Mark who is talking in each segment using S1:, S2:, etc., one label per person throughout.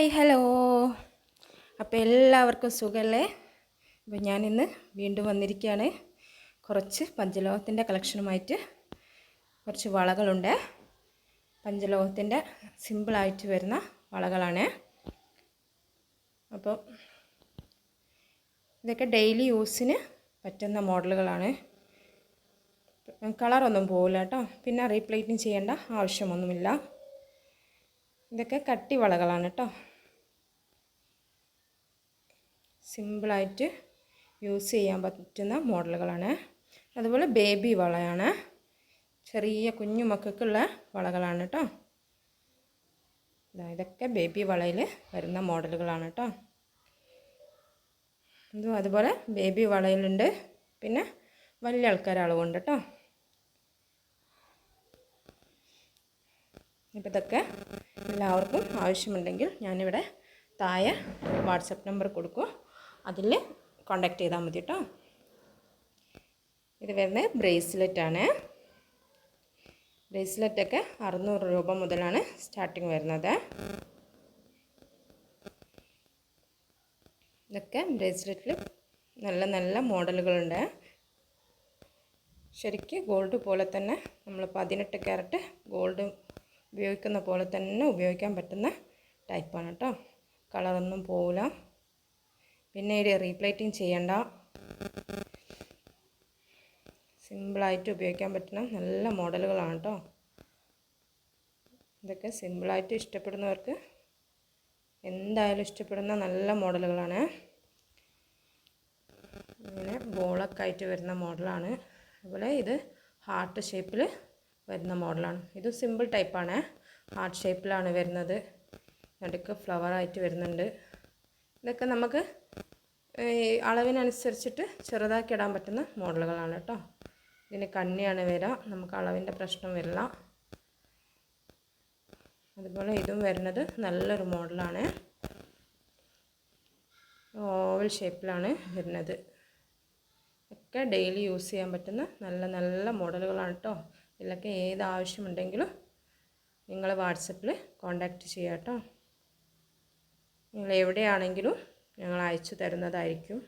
S1: Hi hello. അപ്പോൾ എല്ലാവർക്കും സുഖമല്ലേ? അപ്പോൾ ഞാനിന്ന് വീണ്ടും വന്നിരിക്കുകയാണ്. കുറച്ച് പഞ്ചലോഹത്തിന്റെ കളക്ഷനുമായിട്ട് കുറച്ച് വളകളുണ്ട്. പഞ്ചലോഹത്തിന്റെ സിമ്പിളായിട്ട് വരുന്ന വളകളാണ്. അപ്പോൾ ഇതൊക്കെ ഡെയിലി യൂസിന് പറ്റുന്ന മോഡലുകളാണ്. കളറൊന്നും പോകില്ല കേട്ടോ. പിന്നെ റീപ്ലേറ്റിങ് ചെയ്യേണ്ട ആവശ്യമൊന്നുമില്ല. ഇതൊക്കെ കട്ടി വളകളാണ് കേട്ടോ. സിമ്പിളായിട്ട് യൂസ് ചെയ്യാൻ പറ്റുന്ന മോഡലുകളാണ്. അതുപോലെ ബേബി വളയാണ്. ചെറിയ കുഞ്ഞു മക്കൾക്കുള്ള വളകളാണ് കേട്ടോ ഇതൊക്കെ ബേബി വളയിൽ വരുന്ന മോഡലുകളാണ് കേട്ടോ ഇതും അതുപോലെ ബേബി വളയിലുണ്ട്. പിന്നെ വലിയ ആൾക്കാർ അളവുണ്ട് കേട്ടോ ഇപ്പം ഇതൊക്കെ എല്ലാവർക്കും ആവശ്യമുണ്ടെങ്കിൽ ഞാനിവിടെ താഴെ വാട്സപ്പ് നമ്പർ കൊടുക്കും. അതിൽ കോണ്ടാക്ട് ചെയ്താൽ മതി കേട്ടോ ഇത് വരുന്നത് ബ്രേസ്ലെറ്റാണ് ബ്രേസ്ലെറ്റൊക്കെ അറുന്നൂറ് രൂപ മുതലാണ് സ്റ്റാർട്ടിങ് വരുന്നത്. ഇതൊക്കെ ബ്രേസ്ലെറ്റിൽ നല്ല നല്ല മോഡലുകളുണ്ട്. ശരിക്ക് ഗോൾഡ് പോലെ തന്നെ നമ്മൾ പതിനെട്ട് ക്യാരറ്റ് ഗോൾഡ് ഉപയോഗിക്കുന്ന പോലെ തന്നെ ഉപയോഗിക്കാൻ പറ്റുന്ന ടൈപ്പാണ് കേട്ടോ കളറൊന്നും പോവില്ല പിന്നീട് റീപ്ലേറ്റിംഗ് ചെയ്യണ്ട. സിമ്പിളായിട്ട് ഉപയോഗിക്കാൻ പറ്റുന്ന നല്ല മോഡലുകളാണ് കേട്ടോ ഇതൊക്കെ സിമ്പിളായിട്ട് ഇഷ്ടപ്പെടുന്നവർക്ക് എന്തായാലും ഇഷ്ടപ്പെടുന്ന നല്ല മോഡലുകളാണ്. ഇങ്ങനെ ബോളൊക്കെ ആയിട്ട് വരുന്ന മോഡലാണ്. അതുപോലെ ഇത് ഹാർട്ട് ഷേപ്പിൽ വരുന്ന മോഡലാണ്. ഇത് സിമ്പിൾ ടൈപ്പാണ്. ഹാർട്ട് ഷേപ്പിലാണ് വരുന്നത്. നടുക്ക് ഫ്ലവറായിട്ട് വരുന്നുണ്ട്. ഇതൊക്കെ നമുക്ക് അളവിനനുസരിച്ചിട്ട് ചെറുതാക്കി ഇടാൻ പറ്റുന്ന മോഡലുകളാണ് കേട്ടോ. ഇതിന് കണ്ണിയാണ് വരിക നമുക്ക് അളവിന്റെ പ്രശ്നം വരില്ല. അതുപോലെ ഇതും വരുന്നത് നല്ലൊരു മോഡലാണ്. ഓവൽ ഷേപ്പിലാണ് വരുന്നത്. ഒക്കെ ഡെയിലി യൂസ് ചെയ്യാൻ പറ്റുന്ന നല്ല നല്ല മോഡലുകളാണ് കേട്ടോ. ഇതിലൊക്കെ ഏത് ആവശ്യമുണ്ടെങ്കിലും നിങ്ങൾ വാട്സപ്പിൽ കോണ്ടാക്റ്റ് ചെയ്യാം കേട്ടോ. നിങ്ങൾ എവിടെയാണെങ്കിലും ഞങ്ങൾ അയച്ചു തരുന്നതായിരിക്കും.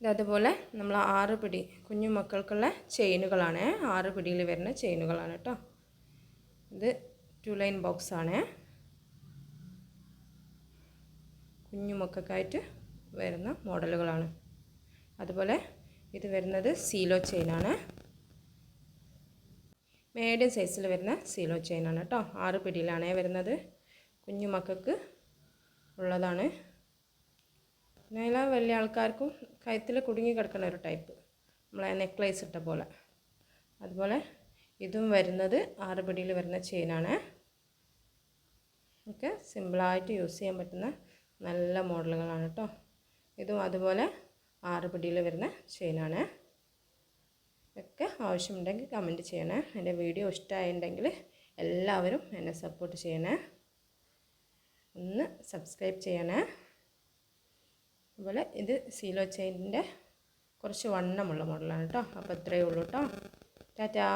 S1: അതുപോലെ നമ്മൾ ആറ് പിടി കുഞ്ഞു മക്കൾക്കുള്ള ചെയിനുകളാണ്. ആറ് പിടിയിൽ വരുന്ന ചെയിനുകളാണ് കേട്ടോ. ഇത് ടു ലൈൻ ബോക്സ് ആണ്. കുഞ്ഞു മക്കൾക്കായിട്ട് വരുന്ന മോഡലുകളാണ്. അതുപോലെ ഇത് വരുന്നത് സീലോ ചെയിനാണ് മീഡിയം സൈസിൽ വരുന്ന സീലോ ചെയിനാണ് കേട്ടോ. ആറ് പിടിയിലാണേ വരുന്നത്. കുഞ്ഞു മക്കൾക്ക് ഉള്ളതാണ്. പിന്നെ വലിയ ആൾക്കാർക്കും കഴുത്തിൽ കുടുങ്ങി കിടക്കുന്ന ഒരു ടൈപ്പ് നമ്മളെ നെക്ലേസ് ഇട്ട പോലെ. അതുപോലെ ഇതും വരുന്നത് ആറ് പിടിയിൽ വരുന്ന ചെയിനാണ് ഒക്കെ സിമ്പിളായിട്ട് യൂസ് ചെയ്യാൻ പറ്റുന്ന നല്ല മോഡലുകളാണ് കേട്ടോ ഇതും അതുപോലെ ആറ് പിടിയിൽ വരുന്ന ചെയിനാണ് ഒക്കെ ആവശ്യമുണ്ടെങ്കിൽ കമന്റ് ചെയ്യണേ. എന്റെ വീഡിയോ ഇഷ്ടമായിട്ടുണ്ടെങ്കിൽ എല്ലാവരും എന്നെ സപ്പോർട്ട് ചെയ്യണേ. ഒന്ന് സബ്സ്ക്രൈബ് ചെയ്യണേ. അതുപോലെ ഇത് സീലോ ചെയിനിന്റെ കുറച്ച് വണ്ണമുള്ള മോഡലാണ് കേട്ടോ അപ്പോൾ ഇത്രയേ ഉള്ളൂ കേട്ടോ ടാറ്റാ.